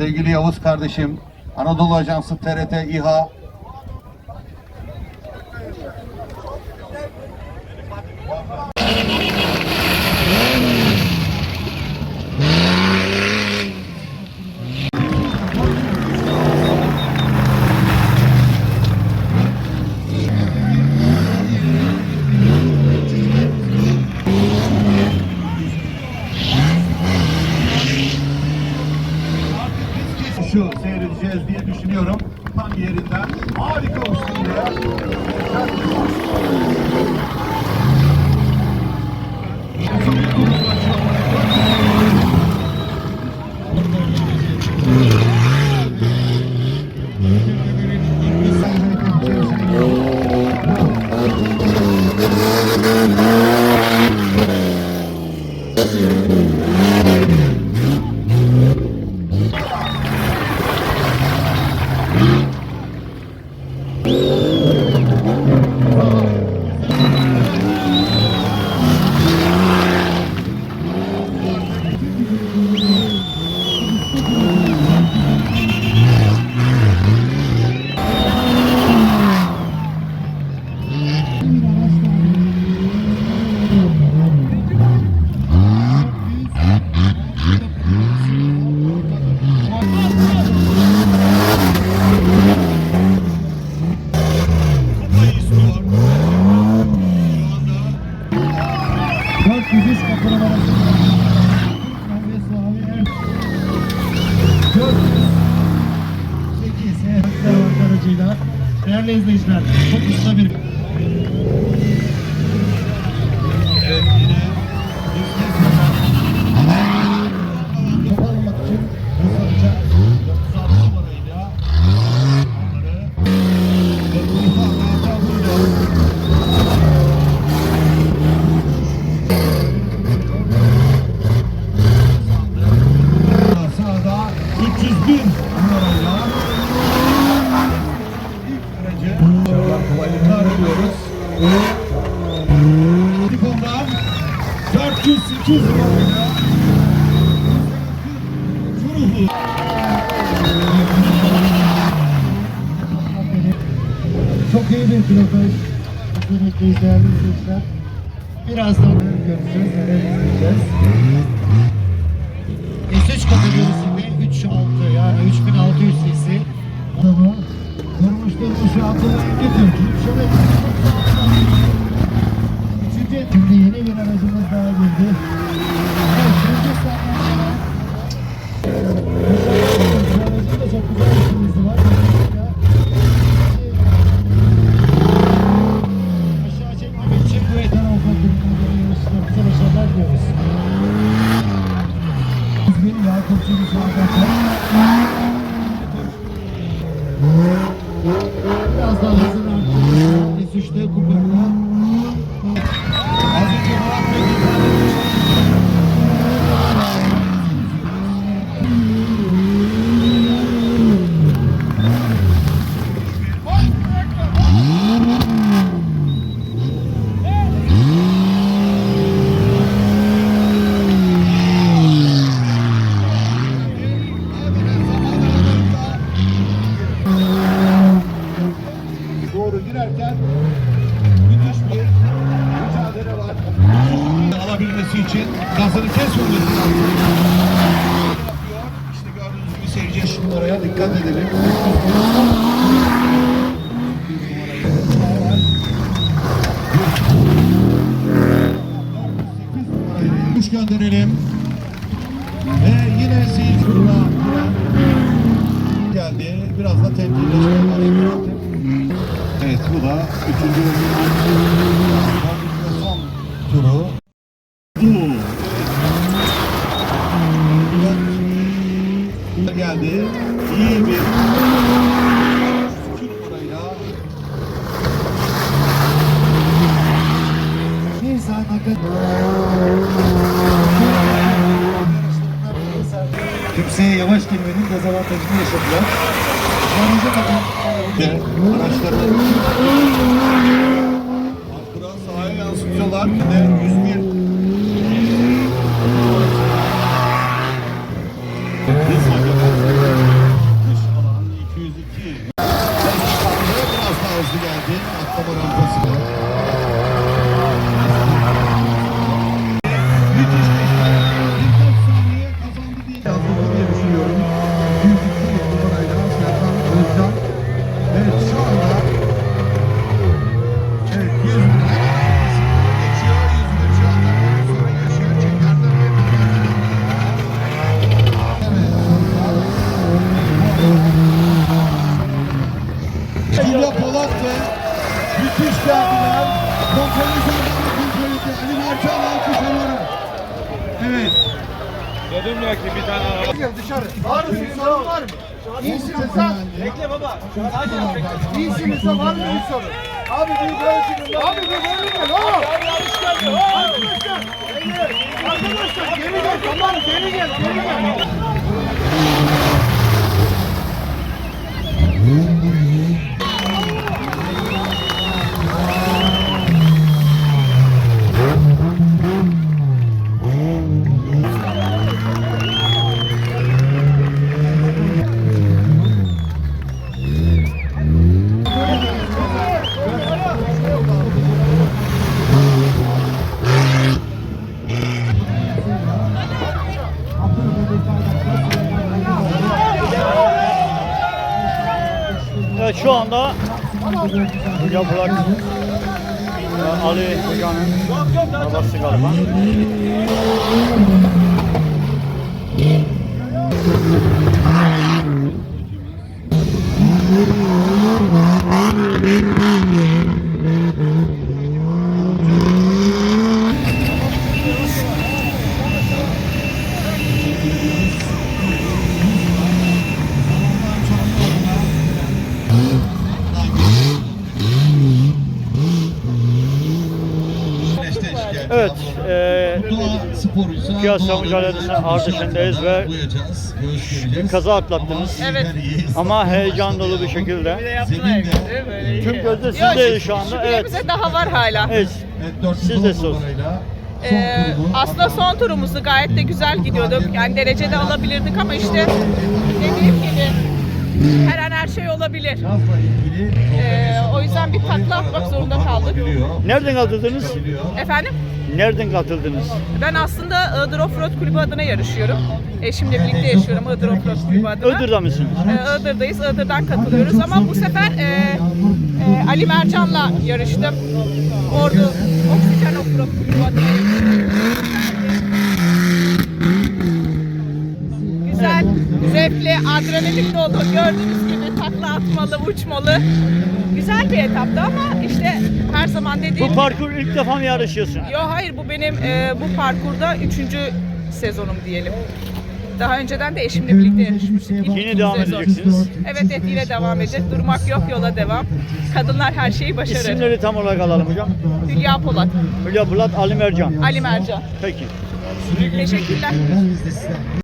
sevgili Yavuz kardeşim, Anadolu Ajansı TRT İHA şu seyredeceğiz diye düşünüyorum. Tam yerinden harika uçtu yine. Dört Değerli izleyiciler, çok kısa bir... Evet, yine Telefondan 408 numarayla Furuhu. Çok iyi bir pilotaj. Kesinlikle değerli izleyiciler. Birazdan göreceğiz, neler izleyeceğiz. S3 kategorisinde 3.6 yani 3600 cc. Adamı kurmuştur bu şu anda getirdim. Şöyle Üçüncü etimde yeni bir aracımız daha girdi. Üçüncü. Şu da çok güzel bir sürüsü var. Aşağı çekmek için bu etan olmak durumunda yarışlarımıza başarılar diliyoruz. İzmir Yakupçu bir Biraz dikkat edelim. Kuş gönderelim. Ve yine seyirci geldi. Biraz da var. Evet bu da üçüncü ve son turu. Bu. Geldi. İyi bir numarayla saat Kimseye yavaş girmenin dezavantajını yaşadılar. Sonuca kadar araçları Akura sahaya yansıtıyorlar. Bir de 101 geldiler. Kontrolü zorlandı kontrolü. Ali Mercan alkış alarak. Evet. Dedim ya ki bir tane araba. Dışarı. Var mı? Bir sorun var mı? İyisiniz lan. Bekle baba. Sadece bekle. İyisiniz lan. Var mı bir sorun? Abi bir şey görüşürüz. Abi bir şey görüşürüz. Abi yarış geldi. Arkadaşlar. Arkadaşlar geri gel. Tamam geri gel. Geri gel. Şu anda yapılan e, Ali Hoca'nın arabası galiba. Evet, e, Piyasa mücadelesine ardışındayız ve bir kaza atlattınız. Evet. Ama heyecan dolu bir şekilde. Tüm gözde Yok, sizdeydi şu anda. Evet. daha var hala. Evet. Siz de sorun. Ee, aslında son turumuzdu gayet de güzel gidiyorduk. Yani derecede alabilirdik ama işte dediğim gibi her an her şey olabilir. Ee, o yüzden bir takla atmak zorunda kaldık. Nereden katıldınız? Efendim? Nereden katıldınız? Ben aslında Iğdır Offroad Kulübü adına yarışıyorum. Eşimle birlikte yaşıyorum Iğdır Offroad Kulübü adına. Iğdır'da mısınız? Ee, Iğdır'dayız. Iğdır'dan katılıyoruz ama bu sefer e, e, Ali Mercan'la yarıştım. Ordu Oksijen Offroad Kulübü adına yarıştım. Güzel, zevkli, adrenalin dolu. Gördüğünüz gibi takla atmalı, uçmalı. Güzel bir etaptı ama işte her zaman dediğim Bu parkur ilk defa mı yarışıyorsun? Yo hayır bu benim e, bu parkurda üçüncü sezonum diyelim. Daha önceden de eşimle birlikte yarışmıştık. İlk Yine devam sezon. edeceksiniz. Evet evet yine devam edecek. Durmak yok yola devam. Kadınlar her şeyi başarır. İsimleri tam olarak alalım hocam. Hülya Polat, Hülya Bulat, Ali Mercan. Ali Mercan. Peki. Teşekkürler.